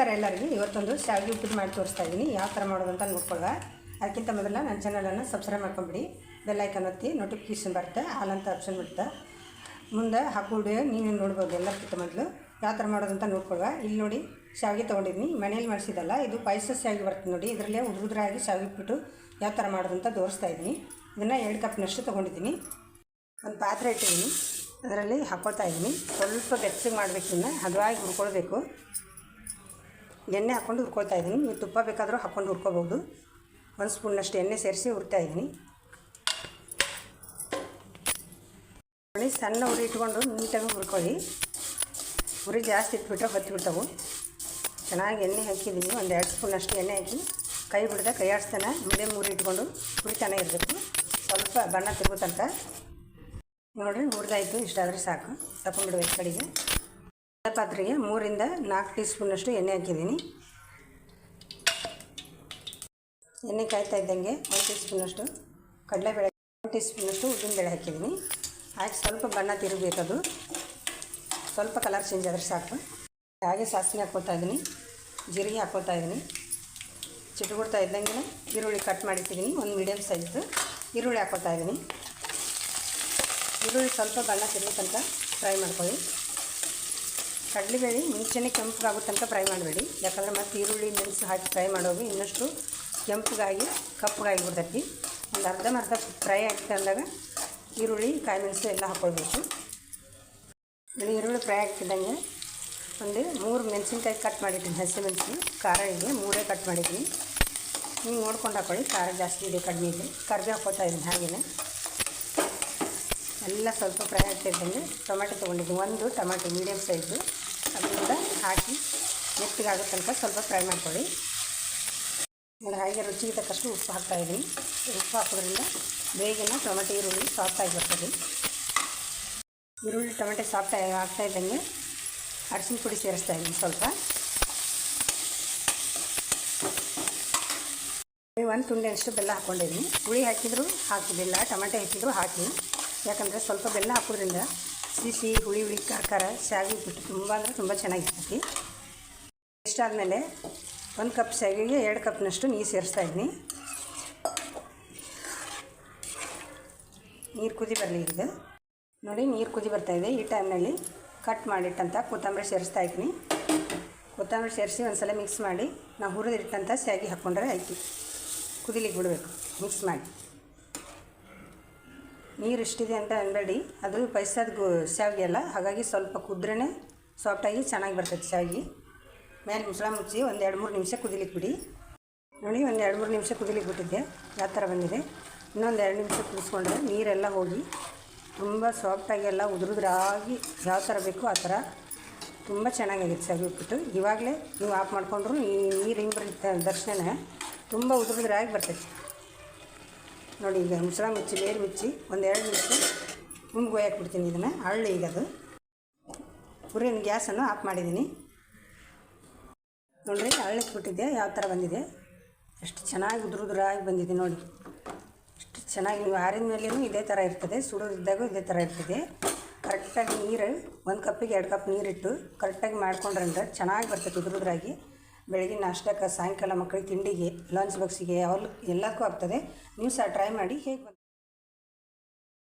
ನಮಸ್ಕಾರ ಎಲ್ಲರಿಗೂ. ಇವತ್ತೊಂದು ಶಾವಿಗೆ ಉಪ್ಪಿಟ್ಟು ಮಾಡಿ ತೋರಿಸ್ತಾ ಇದ್ದೀನಿ. ಯಾವ ಥರ ಮಾಡೋದು ಅಂತ ನೋಡ್ಕೊಳ್ಳುವ. ಅದಕ್ಕಿಂತ ಮೊದಲ ನನ್ನ ಚಾನಲನ್ನು ಸಬ್ಸ್ಕ್ರೈಬ್ ಮಾಡ್ಕೊಂಬಿಡಿ. ಬೆಲ್ಲೈಕನ್ ಒತ್ತಿ ನೋಟಿಫಿಕೇಶನ್ ಬರುತ್ತೆ. ಹಾಲ್ ಅಂತ ಆಪ್ಷನ್ ಬಿಡುತ್ತೆ. ಮುಂದೆ ಹಾಕೊಂಡು ನೀನು ನೋಡ್ಬೋದು ಎಲ್ಲಕ್ಕಿಂತ ಮೊದಲು. ಯಾವ ಥರ ಮಾಡೋದು ಅಂತ ನೋಡ್ಕೊಳ್ಳುವ. ಇಲ್ಲಿ ನೋಡಿ ಶಾವಿಗೆ ತೊಗೊಂಡಿದ್ದೀನಿ. ಮನೇಲಿ ಮಾಡಿಸಿದಲ್ಲ ಇದು ಪಾಯಸ ಶಾವಿಗೆ ಬರ್ತದೆ ನೋಡಿ. ಇದರಲ್ಲೇ ಉದುರುದ್ರಾಗಿ ಶಾವಿಗೆ ಉಪ್ಪಿಟ್ಟು ಯಾವ ಥರ ಮಾಡೋದು ಅಂತ ತೋರಿಸ್ತಾ ಇದ್ದೀನಿ. ಇದನ್ನು ಎರಡು ಕಪ್ನಷ್ಟು ತೊಗೊಂಡಿದ್ದೀನಿ. ಒಂದು ಪಾತ್ರೆ ಇಟ್ಟಿದ್ದೀನಿ. ಅದರಲ್ಲಿ ಹಾಕೋತಾ ಇದ್ದೀನಿ. ಸ್ವಲ್ಪ ಬೆಚ್ಚಗೆ ಮಾಡಬೇಕು ಇನ್ನು ಹದವಾಗಿ ಹುರ್ಕೊಳ್ಬೇಕು. ಎಣ್ಣೆ ಹಾಕ್ಕೊಂಡು ಹುರ್ಕೊಳ್ತಾ ಇದ್ದೀನಿ. ನೀವು ತುಪ್ಪ ಬೇಕಾದರೂ ಹಾಕ್ಕೊಂಡು ಹುರ್ಕೋಬೋದು ಒಂದು ಸ್ಪೂನ್ನಷ್ಟು ಎಣ್ಣೆ ಸೇರಿಸಿ ಹುರ್ತಾ ಇದ್ದೀನಿ. ಸಣ್ಣ ಉರಿ ಇಟ್ಕೊಂಡು ನೀಟಾಗಿ ಹುರ್ಕೊಳ್ಳಿ. ಉರಿ ಜಾಸ್ತಿ ಇಟ್ಬಿಟ್ರೆ ಹೊತ್ತಿಬಿಡ್ತಾವೆ ಚೆನ್ನಾಗಿ ಎಣ್ಣೆ ಹಾಕಿದ್ದೀನಿ. ಒಂದು ಎರಡು ಸ್ಪೂನಷ್ಟು ಎಣ್ಣೆ ಹಾಕಿ ಕೈ ಬಿಡ್ದೆ ಕೈ ಆಡಿಸ್ತಾನೆ. ಮೀಡಿಯಮ್ ಉರಿ ಇಟ್ಕೊಂಡು ಹುರಿತಾನೆ ಇರಬೇಕು. ಸ್ವಲ್ಪ ಬಣ್ಣ ತಿರುಗುತ್ತಂತ. ನೋಡಿರಿ, ಹುರಿದಾಯಿತು. ಇಷ್ಟಾದರೆ ಸಾಕು. ತಗೊಂಡ್ಬಿಡ್ಬೇಕು ಕಡೆಗೆ. ಪಾತ್ರೆಗೆ ಮೂರಿಂದ ನಾಲ್ಕು ಟೀ ಸ್ಪೂನಷ್ಟು ಎಣ್ಣೆ ಹಾಕಿದ್ದೀನಿ. ಎಣ್ಣೆ ಕಾಯ್ತಾ ಇದ್ದಂಗೆ ಒಂದು ಟೀ ಸ್ಪೂನಷ್ಟು ಕಡಲೆಬೇಳೆ, ಒಂದು ಟೀ ಸ್ಪೂನಷ್ಟು ಉದ್ದಿನಬೇಳೆ ಹಾಕಿದ್ದೀನಿ. ಹಾಕಿ ಸ್ವಲ್ಪ ಬಣ್ಣ ತಿರುಗಬೇಕದು. ಸ್ವಲ್ಪ ಕಲರ್ ಚೇಂಜ್ ಆದರೆ ಸಾಕು. ಹಾಗೆ ಸಾಸಿವೆ ಹಾಕ್ಕೊತಾ ಇದ್ದೀನಿ. ಜೀರಿಗೆ ಹಾಕ್ಕೊತಾ ಇದ್ದೀನಿ. ಚಿಟ್ಕೊಡ್ತಾ ಇದ್ದಂಗೆ ಈರುಳ್ಳಿ ಕಟ್ ಮಾಡಿಟ್ಟಿದ್ದೀನಿ, ಒಂದು ಮೀಡಿಯಮ್ ಸೈಜ್ದು ಈರುಳ್ಳಿ ಹಾಕ್ಕೊಳ್ತಾ ಇದ್ದೀನಿ. ಈರುಳ್ಳಿ ಸ್ವಲ್ಪ ಬಣ್ಣ ತಿರುಗೋ ಫ್ರೈ ಮಾಡ್ಕೊಳ್ಳಿ. ಕಡಲೆಬೇಳೆ ಮುಂಚೆನೇ ತನಕ ಫ್ರೈ ಮಾಡಬೇಡಿ. ಯಾಕಂದರೆ ಮತ್ತು ಈರುಳ್ಳಿ, ಮೆಣಸು ಹಾಕಿ ಫ್ರೈ ಮಾಡೋದು ಇನ್ನಷ್ಟು ಕೆಂಪಗಾಗಿ ಕಪ್ಪಗಾಗಿ ಬಿಡ್ತೈತಿ ಒಂದು ಅರ್ಧಂಬರ್ಧ ಫ್ರೈ ಆಗ್ತಾ ಅಂದಾಗ ಈರುಳ್ಳಿ, ಕಾಯಿ ಮೆಣಸು ಎಲ್ಲ ಹಾಕ್ಕೊಳ್ಬೇಕು ಈರುಳ್ಳಿ ಫ್ರೈ ಆಗ್ತಿದ್ದಂಗೆ ಒಂದು ಮೂರು ಮೆಣಸಿನ್ಕಾಯಿ ಕಟ್ ಮಾಡಿದ್ದೀನಿ. ಹಸಿ ಮೆಣಸು, ಖಾರ ಇದೆ, ಮೂರೇ ಕಟ್ ಮಾಡಿದ್ದೀನಿ. ನೀವು ನೋಡ್ಕೊಂಡು ಹಾಕ್ಕೊಳ್ಳಿ ಖಾರ ಜಾಸ್ತಿ ಇದೆ, ಕಡಿಮೆ ಇದೆ. ಕರ್ಬೇವು ಹಾಕ್ಕೊತಾ ಇದ್ದೀನಿ ಹಾಗೆಯೇ ಎಲ್ಲ ಸ್ವಲ್ಪ ಫ್ರೈ ಆಗ್ತಿದ್ದಂಗೆ ಟೊಮೆಟೊ ತೊಗೊಂಡಿದ್ದೀನಿ. ಒಂದು ಟೊಮೆಟೊ ಮೀಡಿಯಮ್ ಸೈಜು. ಅದರಿಂದ ಕೂಡ ಹಾಕಿ ಮೆತ್ತಗಾಗೋ ತನಕ ಸ್ವಲ್ಪ ಫ್ರೈ ಮಾಡ್ಕೊಳ್ಳಿ. ನೋಡಿ, ಹಾಗೆ ರುಚಿಗೆ ತಕ್ಕಷ್ಟು ಉಪ್ಪು ಹಾಕ್ತಾಯಿದ್ದೀನಿ ಉಪ್ಪು ಹಾಕೋದ್ರಿಂದ ಬೇಗನೆ ಟೊಮೆಟೊ ಈರುಳ್ಳಿ ಸಾಫ್ಟಾಗಿ ಬರ್ತದೆ. ಈರುಳ್ಳಿ, ಟೊಮೆಟೊ ಸಾಫ್ಟ್ ಆಗ್ತಾ ಇದ್ದಂಗೆ ಅರಿಶಿನ ಪುಡಿ ಸೇರಿಸ್ತಾ ಇದ್ದೀನಿ ಸ್ವಲ್ಪ. ಒಂದು ತುಂಡೆಯಷ್ಟು ಬೆಲ್ಲ ಹಾಕ್ಕೊಂಡಿದ್ದೀನಿ. ಹುಳಿ ಹಾಕಿದ್ರು ಹಾಕಿದ್ದಿಲ್ಲ, ಟೊಮೆಟೊ ಹಾಕಿದ್ರು ಹಾಕಿ. ಯಾಕಂದರೆ ಸ್ವಲ್ಪ ಬೆಲ್ಲ ಹಾಕೋದ್ರಿಂದ ಸಿಹಿ, ಹುಳಿ ಹುಳಿ, ಖಾರ ಶಾವಿ ಶಾವಿಗೆ ಬಿಟ್ಟು ತುಂಬ ಅಂದರೆ ತುಂಬ ಚೆನ್ನಾಗಿರ್ತೈತಿ. ಇಷ್ಟಾದಮೇಲೆ ಒಂದು ಕಪ್ ಶಾವಿಗೆಗೆ ಎರಡು ಕಪ್ನಷ್ಟು ನೀರು ಸೇರಿಸ್ತಾ ಇದ್ದೀನಿ ನೀರು ಕುದಿ ಬರಲಿ ಈಗ. ನೋಡಿ, ನೀರು ಕುದಿ ಬರ್ತಾಯಿದೆ ಈ ಟೈಮ್ನಲ್ಲಿ ಕಟ್ ಮಾಡಿಟ್ಟಂಥ ಕೊತ್ತಂಬರಿ ಸೇರಿಸ್ತಾ ಇದ್ದೀನಿ ಕೊತ್ತಂಬರಿ ಸೇರಿಸಿ ಒಂದು ಸಲ ಮಿಕ್ಸ್ ಮಾಡಿ, ನಾವು ಹುರಿದಿಟ್ಟಂಥ ಶಾವಿಗೆ ಹಾಕ್ಕೊಂಡ್ರೆ ಆಯ್ತು. ಕುದಿಲಿಕ್ಕೆ ಬಿಡಬೇಕು. ಮಿಕ್ಸ್ ಮಾಡಿ. ನೀರು ಇಷ್ಟಿದೆ ಅಂತ ಅನ್ಬೇಡಿ. ಅದು ಪೈಸದ ಗು ಶಾವಿಗೆ ಅಲ್ಲ. ಹಾಗಾಗಿ ಸ್ವಲ್ಪ ಕುದ್ರೇ ಸಾಫ್ಟಾಗಿ ಚೆನ್ನಾಗಿ ಬರ್ತೈತೆ ಶಾವಿಗೆ. ಮೇಲೆ ಮುಸಳ ಮುಚ್ಚಿ ಒಂದು ಎರಡು ಮೂರು ನಿಮಿಷ ಕುದಿಲಿಕ್ಕೆ ಬಿಡಿ. ನೋಡಿ, ಒಂದು ಎರಡು ಮೂರು ನಿಮಿಷ ಕುದಿಲಿಕ್ಕೆ ಬಿಟ್ಟಿದ್ದೆ. ಯಾವ ಥರ ಬಂದಿದೆ? ಇನ್ನೊಂದು ಎರಡು ನಿಮಿಷ ಕುದಿಸ್ಕೊಂಡ್ರೆ ನೀರೆಲ್ಲ ಹೋಗಿ ತುಂಬ ಸಾಫ್ಟಾಗಿ ಎಲ್ಲ ಉದುರುದ್ರಾಗಿ ಯಾವ ಥರ ಬೇಕು ಆ ಥರ ತುಂಬ ಚೆನ್ನಾಗಾಗಿತ್ತು ಶಾವಿಗೆ ಉಪ್ಪಿಟ್ಟು. ಇವಾಗಲೇ ನೀವು ಆಫ್ ಮಾಡಿಕೊಂಡ್ರು ಈ ನೀರು ಹಿಂಗೆ ಬರುತ್ತೆ ದರ್ಶನ ತುಂಬ ಉದುರುದ್ರಾಗಿ ಬರ್ತೈತೆ. ನೋಡಿ ಈಗ ಮುಚ್ಚಳ ಮುಚ್ಚಿ ಬೇರೆ ಮುಚ್ಚಿ ಒಂದು ಎರಡು ನಿಮಿಷ ಒಯ್ಯಕ್ಕೆ ಬಿಡ್ತೀನಿ ಇದನ್ನು ಹಳ್ಳಿ ಈಗ ಅದು. ಉರಿನ ಗ್ಯಾಸನ್ನು ಆಫ್ ಮಾಡಿದ್ದೀನಿ. ನೋಡಿರಿ ಬಿಟ್ಟಿದ್ದೆ ಯಾವ ಥರ ಬಂದಿದೆ. ಎಷ್ಟು ಚೆನ್ನಾಗಿ ಉದುರು ಉದುರಾಗಿ ಬಂದಿದೆ ನೋಡಿ. ಎಷ್ಟು ಚೆನ್ನಾಗಿ ನೀವು ಆರಿದ ಮೇಲೆಯೂ ಇದೇ ಥರ ಇರ್ತದೆ, ಸುಡೋದಿದ್ದಾಗೂ ಇದೇ ಥರ ಇರ್ತದೆ. ಕರೆಕ್ಟಾಗಿ ನೀರು, ಒಂದು ಕಪ್ಪಿಗೆ ಎರಡು ಕಪ್ ನೀರಿಟ್ಟು ಕರೆಕ್ಟಾಗಿ ಮಾಡ್ಕೊಂಡ್ರೆ ಚೆನ್ನಾಗಿ ಬರ್ತದೆ ಉದುರುದ್ರಾಗಿ. ಬೆಳಗ್ಗೆ ನಾಷ್ಟಕ್ಕೆ ಸಾಯಂಕಾಲ ಮಕ್ಕಳಿಗೆ ತಿಂಡಿಗೆ ಲಂಚ್ ಬಾಕ್ಸಿಗೆ ಅವ್ರು ಎಲ್ಲದಕ್ಕೂ ಆಗ್ತದೆ. ನೀವು ಸಹ ಟ್ರೈ ಮಾಡಿ, ಹೇಗೆ